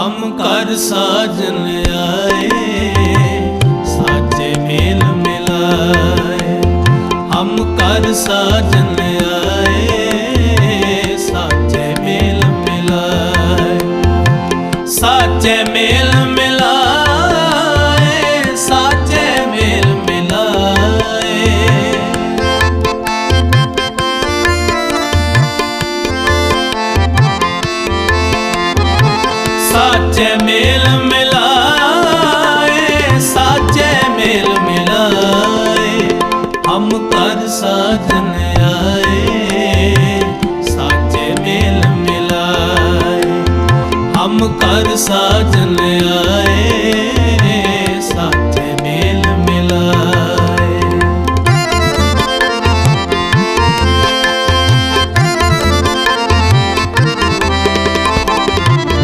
ਹਮ ਕਰ ਸਾਜਨ ਆਏ ਸਾਚੇ ਮੇਲ ਮਿਲਾਏ। ਹਮ ਕਰ ਸਾਜਨ ਆਏ ਸਾਚੇ ਮੇਲ ਮਿਲਾਏ। ਸਾਚੇ ਮੇਲ ਸਾਚੇ ਮੇਲ ਮਿਲਾਏ ਸਾਚੇ ਮੇਲ ਮਿਲਾਏ ਹਮ ਕਰ ਸਾਜਨ ਆਏ ਸਾਚੇ ਮੇਲ ਮਿਲਾਏ ਹਮ ਕਰ ਸਾਜਨ ਆਏ